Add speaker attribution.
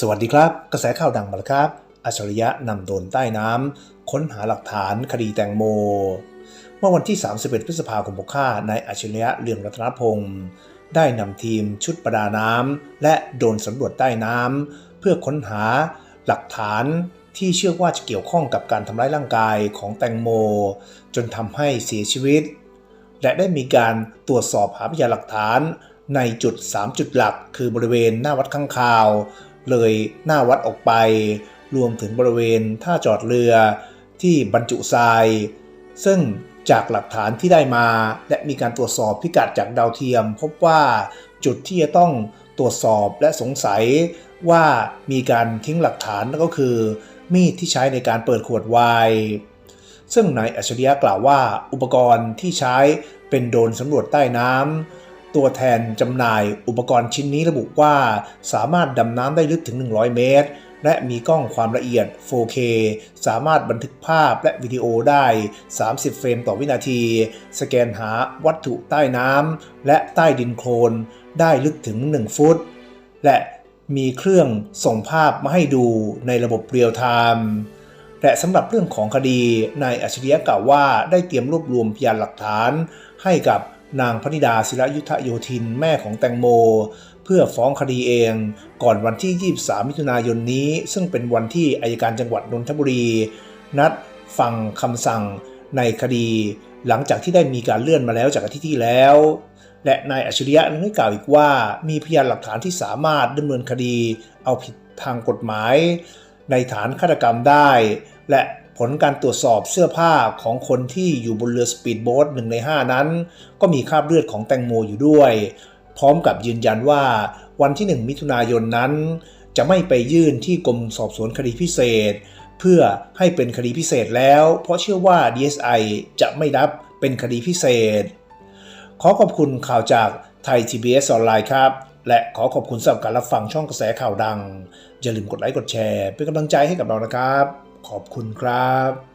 Speaker 1: สวัสดีครับ กระแสข่าวดังมาแล้วครับ อัจฉริยะนำโดนใต้น้ำค้นหาหลักฐานคดีแตงโม เมื่อวันที่ 31 พฤษภาคม65นายอัจฉริยะเรืองรัตนพงศ์ได้นำทีมชุดประดาน้ำและโดนสำรวจใต้น้ำเพื่อค้นหาหลักฐานที่เชื่อว่าจะเกี่ยวข้องกับการทำร้ายร่างกายของแตงโม จนทำให้เสียชีวิต และได้มีการตรวจสอบหาพยานหลักฐานในจุด 3 จุดหลัก คือบริเวณหน้าวัดข้างคาว เลยหน้าวัดออกไป รวมถึงบริเวณท่าจอดเรือที่บรรจุทราย ซึ่งจากหลักฐานที่ได้มา และมีการตรวจสอบพิกัดจากดาวเทียม พบว่าจุดที่จะต้องตรวจสอบและสงสัยว่ามีการทิ้งหลักฐานนั่นก็คือ มีดที่ใช้ในการเปิดขวดไวน์ซึ่งนายอัจฉริยะกล่าวว่าอุปกรณ์ที่ใช้เป็นโดรนสำรวจใต้น้ำ ตัวแทนจำหน่ายอุปกรณ์ชิ้นนี้ระบุว่า สามารถดำน้ำได้ลึกถึง 100 เมตร และมีกล้องความละเอียด 4K สามารถบันทึกภาพและวิดีโอได้ 30 เฟรมต่อวินาที สแกนหาวัตถุใต้น้ำและใต้ดินโคลนได้ลึกถึง 1 ฟุต และมีเครื่องส่งภาพมาให้ดูในระบบเรียลไทม์และสำหรับเรื่องของคดีนายอัจฉริยะกล่าวว่าได้เตรียมรวบรวมพยานหลักฐานให้กับ นางพนิดาศิรยุทธโยธินแม่ของแตงโม เพื่อฟ้องคดีเอง ก่อนวันที่ 23 มิถุนายนนี้ ซึ่งเป็นวันที่อายการจังหวัดนนทบุรี นัดฟังคำสั่งในคดี หลังจากที่ได้มีการเลื่อนมาแล้วจากอาทิตย์ที่แล้ว และนายอัจฉริยะยังได้กล่าวอีกว่า มีพยานหลักฐานที่สามารถดำเนินคดี เอาผิดทางกฎหมาย ในฐานฆาตกรรมได้ และ ผลการตรวจสอบเสื้อผ้าของคนที่อยู่บนเรือสปีดโบ๊ทหนึ่งใน 5 นั้น ก็มีคราบเลือดของแตงโมอยู่ด้วย พร้อมกับยืนยันว่าวันที่ 1 มิถุนายนนั้น จะไม่ไปยื่นที่กรมสอบสวนคดีพิเศษ เพื่อให้เป็นคดีพิเศษแล้ว เพราะเชื่อว่า DSI จะไม่รับเป็นคดีพิเศษ ขอขอบคุณข่าวจากไทย TBS ออนไลน์ครับ และขอขอบคุณสำหรับการรับฟังช่องกระแสข่าวดัง อย่าลืมกดไลค์กดแชร์ เป็นกำลังใจให้กับเรานะครับ ขอบคุณครับ